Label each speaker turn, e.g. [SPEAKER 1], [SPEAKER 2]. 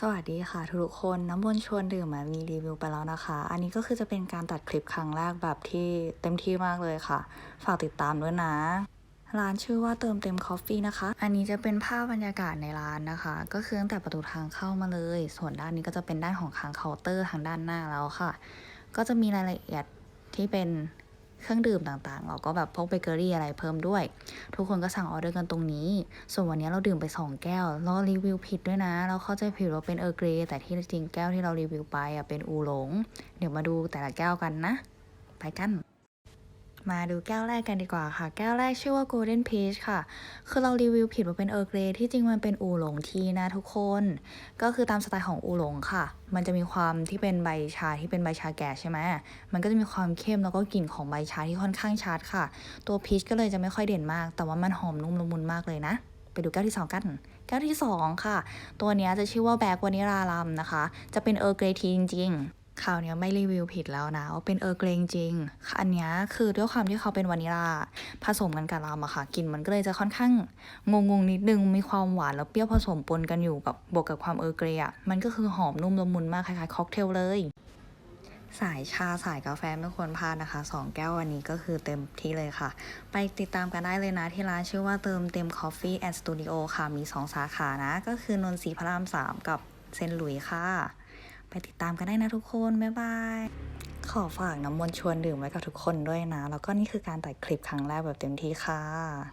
[SPEAKER 1] สวัสดีค่ะทุกคนน้ำมนต์ชวนดื่มมามีรีวิวไปแล้วนะคะ อันนี้ก็คือจะเป็นการตัดคลิปครั้งแรกแบบที่เต็มที่มากเลยค่ะ ฝากติดตามด้วยนะ ร้านชื่อว่าเติมเต็มคอฟฟี่นะคะ อันนี้จะเป็นภาพบรรยากาศในร้านนะคะ ก็คือตั้งแต่ประตูทางเข้ามาเลย ส่วนด้านนี้ก็จะเป็นด้านของทางเคาน์เตอร์ทางด้านหน้าแล้วค่ะ ก็จะมีรายละเอียดที่เป็น เครื่องดื่มต่างๆ เราก็แบบพกเบเกอรี่อะไรเพิ่มด้วย ทุกคนก็สั่งออเดอร์กันตรงนี้ ส่วนวันนี้เราดื่มไป 2 แก้ว เรารีวิวผิดด้วยนะ เราเข้าใจผิดว่าเป็นเออร์เกรแต่ที่จริงแก้วที่เรารีวิวไปอะเป็นอูหลง เดี๋ยวมาดูแต่ละแก้วกันนะ ไปกัน มาดูแก้วแรกกันดีกว่าค่ะ แก้วแรกชื่อว่า Golden Peach ค่ะ คือเรารีวิวผิดว่าเป็นเออร์เกรที่จริงมันเป็นอูหลงทีนะทุกคน ก็คือตามสไตล์ของอูหลงค่ะ มันจะมีความที่เป็นใบชาที่เป็นใบชาแก่ใช่ไหมมันก็จะมีความเข้มแล้วก็กลิ่นของใบชาที่ค่อนข้างชัดค่ะ ตัวพีชก็เลยจะไม่ค่อยเด่นมาก แต่ว่ามันหอมนุ่มละมุนมากเลยนะไปดูแก้วที่ 2 กัน แก้วที่ 2 ค่ะ ตัวนี้จะชื่อว่าแบกวานิลาลัมนะคะ จะเป็นเออร์เกรทีจริงๆ คราวนี้ไม่รีวิวผิดแล้วนะว่าเป็นเออร์เกรจริง อันนี้คือด้วยความที่เขาเป็นวานิลาผสมกันกับลัมอะค่ะกลิ่นมันก็เลยจะค่อนข้างงงๆนิดนึงมีความหวานแล้วเปรี้ยวผสมปนกันอยู่กับบวกกับความเออร์เกรอะมันก็คือหอมนุ่มละมุนมากคล้ายๆค็อกเทลเลยสายชาสายกาแฟไม่ควรพลาดนะคะสองแก้ววันนี้ก็คือเต็มที่เลยค่ะ ไปติดตามกันได้เลยนะที่ร้านชื่อว่าเติมเต็ม Coffee and Studio ค่ะ มี 2 สาขานะ ก็คือนนทรีพระราม 3 กับเซนหลุยค่ะ ไปติดตามกันได้นะทุกคน บ๊ายบาย ขอฝากน้ำมนต์ชวนดื่มไว้กับทุกคนด้วยนะ แล้วก็นี่คือการตัดคลิปครั้งแรกแบบเต็มที่ค่ะ